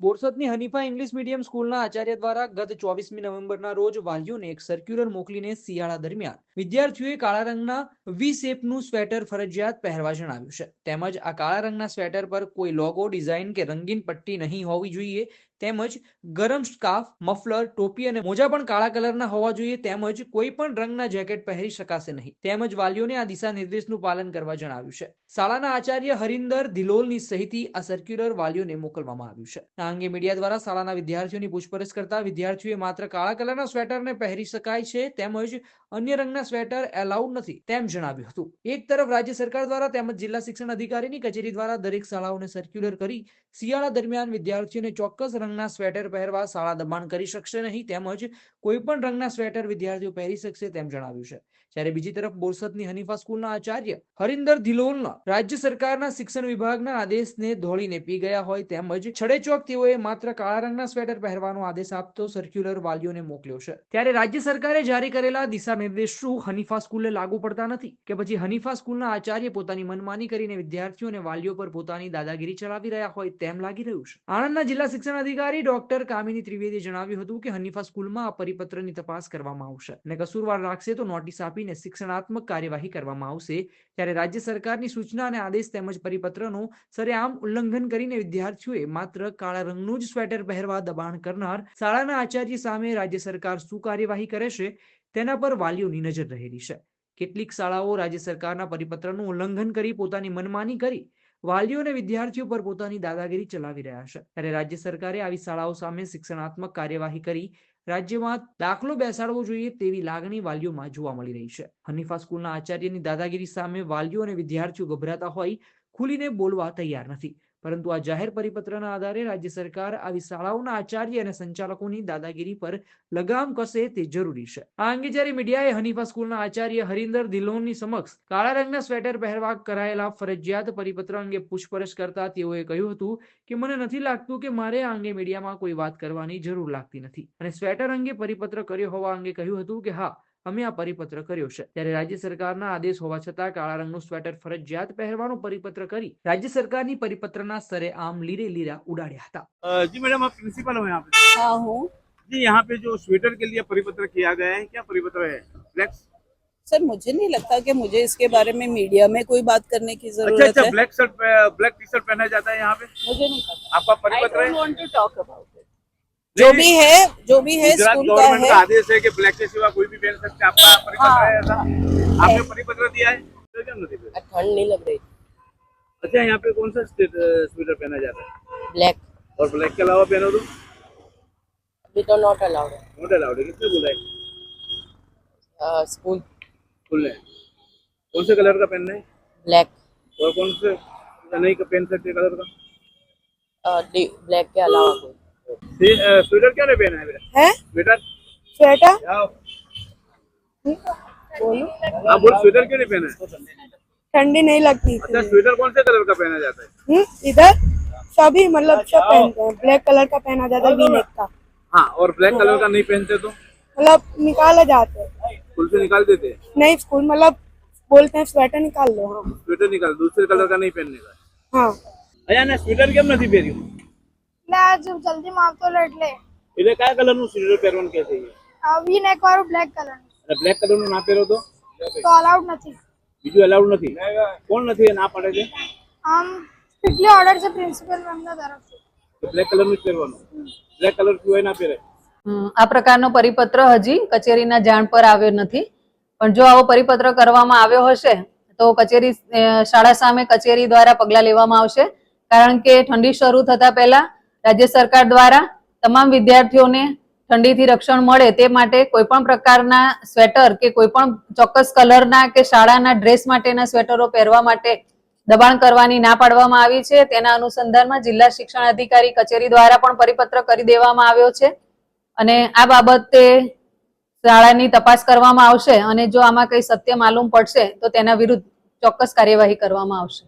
બોરસદની Hanifa English medium સ્કૂલના આચાર્ય દ્વારા ગત ચોવીસમી નવેમ્બરના રોજ વાલીઓને એક સર્ક્યુલર મોકલીને શિયાળા દરમિયાન વિદ્યાર્થીઓએ કાળા રંગના વી શેપનું સ્વેટર ફરજિયાત પહેરવા જણાવ્યું છે. તેમજ આ કાળા રંગના સ્વેટર પર કોઈ લોગો ડિઝાઇન કે રંગીન પટ્ટી નહીં હોવી જોઈએ. તેમજ ગરમ સ્કાર્ફ, મફલર, ટોપી અને મોજા પણ કાળા કલરના હોવા જોઈએ. તેમજ કોઈ પણ રંગના જેકેટ પહેરી શકાશે નહીં. તેમજ વાલીઓને આ દિશા નિર્દેશનું પાલન કરવા જણાવ્યું છે. શાળાના આચાર્ય હરિન્દર ધિલોલની સહિતી આ સર્ક્યુલર વાલીઓને મોકલવામાં આવ્યું છે. આ અંગે મીડિયા દ્વારા શાળાના વિદ્યાર્થીઓની પૂછપરછ કરતા વિદ્યાર્થીઓએ માત્ર કાળા કલરના સ્વેટરને પહેરી શકાય છે, તેમજ અન્ય રંગના સ્વેટર એલાઉડ નથી, તેમ જણાવ્યું હતું. એક તરફ રાજ્ય સરકાર દ્વારા તેમજ જિલ્લા શિક્ષણ અધિકારીની કચેરી દ્વારા દરેક શાળાઓને સર્ક્યુલર કરી શિયાળા દરમિયાન વિદ્યાર્થીઓને ચોક્કસ રંગના સ્વેટર પહેરવા શાળા દબાણ કરી શકશે નહીં, તેમજ કોઈ પણ રંગના સ્વેટર વિદ્યાર્થીઓ પહેરી શકશે તેમ જણાવ્યું છે. જ્યારે બીજી તરફ બોરસદની હનીફા સ્કૂલના આચાર્ય હરિન્દર ધિલોલના રાજ્ય સરકારના શિક્ષણ વિભાગના આદેશને ધોળીને પી ગયા હોય તેમજ છડેચોક તેઓએ માત્ર કાળા રંગના સ્વેટર પહેરવાનો આદેશ આપતો સર્ક્યુલર વાલીઓને મોકલ્યો છે. ત્યારે રાજ્ય સરકારે જારી કરેલા દિશા નિર્દેશ હનીફા સ્કૂલે લાગુ પડતા નથી કે પછી હનીફા સ્કૂલના આચાર્ય પોતાની મનમાની કરીને વિદ્યાર્થીઓ અને વાલીઓ પર પોતાની દાદાગીરી ચલાવી રહ્યા હોય તેમ લાગી રહ્યું છે? આણંદના જિલ્લા શિક્ષણ અધિકારી ડોક્ટર કામિની ત્રિવેદીએ જણાવ્યું હતું કે હનીફા સ્કૂલમાં આ પરિપત્રની તપાસ કરવામાં આવશે અને કસૂરવાર રાખશે તો નોટિસ આપીને શિક્ષણાત્મક કાર્યવાહી કરવામાં આવશે. ત્યારે રાજ્ય સરકારની સૂચના અને આદેશ તેમજ પરિપત્રનું સરેઆમ ઉલ્લંઘન કરીને વિદ્યાર્થીઓએ માત્ર કાળા રંગનું જ સ્વેટર પહેરવા દબાણ કરનાર શાળાના આચાર્ય સામે રાજ્ય સરકાર શું કાર્યવાહી કરે છે? તેના પર વાલીઓની નજર રહેલી છે. કેટલીક શાળાઓ રાજ્ય સરકારના પરિપત્રનું ઉલ્લંઘન કરી પોતાની મનમાની કરી વાલીઓ અને વિદ્યાર્થીઓ પર પોતાની દાદાગીરી ચલાવી રહ્યા છે. ત્યારે રાજ્ય સરકારે આવી શાળાઓ સામે શિક્ષણાત્મક કાર્યવાહી કરી રાજ્યમાં દાખલો બેસાડવો જોઈએ તેવી લાગણી વાલીઓમાં જોવા મળી રહી છે. હનીફા સ્કૂલના આચાર્યની દાદાગીરી સામે વાલીઓ અને વિદ્યાર્થીઓ ગભરાતા હોય, ખુલીને બોલવા તૈયાર નથી. પરંતુ આ જાહેર પરિપત્રના આધારે રાજ્ય સરકાર આવી શાળાઓના આચાર્ય અને સંચાલકોની દાદાગીરી પર લગામ કસે તે જરૂરી છે. આ અંગે જ્યારે મીડિયાએ હનીફા સ્કૂલના આચાર્ય હરિન્દર ધિલોનની સમક્ષ કાળા રંગના સ્વેટર પહેરવા કરાયેલા ફરજિયાત પરિપત્ર અંગે પૂછપરછ કરતા તેઓએ કહ્યું હતું કે, મને નથી લાગતું કે મારે આ અંગે મીડિયામાં કોઈ વાત કરવાની જરૂર લાગતી નથી. અને સ્વેટર અંગે પરિપત્ર કર્યો હોવા અંગે કહ્યું હતું કે, હા અમે આ પરિપત્ર કર્યો છે ત્યારે રાજ્ય સરકારના આદેશ હોવા છતાં કાળા રંગનું સ્વેટર ફરજિયાત પહેરવાનો પરિપત્ર કરી રાજ્ય સરકારની પરિપત્રના સ્તરે આમ લીરે લીરા ઉડાડ્યા હતા अ, जी मैडम आप प्रिंसिपल हो यहाँ पे हाँ हूँ जी यहाँ पे जो स्वेटर के लिए परिपत्र किया गया है क्या परिपत्र है ब्लैक सर मुझे नहीं लगता कि मुझे इसके बारे में मीडिया में कोई बात करने की अच्छा जरूरत अच्छा है black shirt black T shirt पहना जाता है यहाँ पे मुझे नहीं पता आपका आई परिपत्र डोंट है want to talk about it जो भी है जो भी है स्कूल का है। आदेश है कि ब्लैक के सिवा कोई भी पहन सकते हैं। आपका परिपत्र हाँ। है ऐसा? आपने परिपत्र दिया है? तो क्या नहीं? ठंड नहीं लग रही। अच्छा यहाँ पे कौन सा स्वेटर पहना जाता है? ब्लैक और ब्लैक के अलावा पहनो तो अभी तो नॉट अलाउड नोट अलाउड है? किसने बोला है? है स्कूल खुल है। कौन से कलर का पहनना है? ब्लैक और कौन से नहीं पहन सकते कलर का? ब्लैक के अलावा कोई। स्वेटर क्या नहीं पहना है बेटा? स्वेटर? आप बोल स्वेटर क्यों नहीं पहना है? ठंडी नहीं लगती अच्छा स्वेटर कौन से कलर का पहना जाता है? हम्म, इधर सभी मतलब सब पहनते हैं ब्लैक कलर का पहना जाता है का। हाँ और ब्लैक तो कलर का नहीं पहनते तो? मतलब निकाला जाते स्कूल से निकाल देते नहीं स्कूल मतलब बोलते हैं स्वेटर निकाल लो हाँ। स्वेटर निकाल दूसरे कलर का नहीं पहनने का? हाँ। अरे स्वेटर क्यों नहीं पहनी? એટલે આજ જલ્દી માં આવતો એટલે. એટલે કયા કલરનું સ્વેટર પહેરવાનું કહે છે આવી ને એકવાર બ્લેક કલર એટલે બ્લેક કલરનું ના પહેરો તો? તો અલાઉડ નથી. બીજું અલાઉડ નથી? કોણ નથી ના પાડે છે? આમ સ્ટ્રિક્ટલી ઓર્ડર છે પ્રિન્સિપલ મેમના તરફથી. બ્લેક કલરનું જ પહેરવાનું. બ્લેક કલર સિવાય ના પહેરે. આ પ્રકારનો પરિપત્ર હજી કચેરીના જાણ પર આવ્યો નથી. પણ જો આવો પરિપત્ર કરવામાં આવ્યો હશે તો કચેરી શાળા સામે કચેરી દ્વારા પગલાં લેવામાં આવશે. કારણ કે ઠંડી શરૂ થતા પહેલા રાજ્ય સરકાર દ્વારા તમામ વિદ્યાર્થીઓને ઠંડીથી રક્ષણ મળે તે માટે કોઈ પણ પ્રકારના સ્વેટર કે કોઈ પણ ચોક્કસ કલરના કે શાળાના ડ્રેસ માટેના સ્વેટરો પહેરવા માટે દબાણ કરવાની ના પાડવામાં આવી છે. તેના અનુસંધાનમાં જિલ્લા શિક્ષણ અધિકારી કચેરી દ્વારા પણ પરિપત્ર કરી દેવામાં આવ્યો છે અને આ બાબતે શાળાની તપાસ કરવામાં આવશે અને જો આમાં કઈ સત્ય માલુમ પડશે તો તેના વિરુદ્ધ ચોક્કસ કાર્યવાહી કરવામાં આવશે.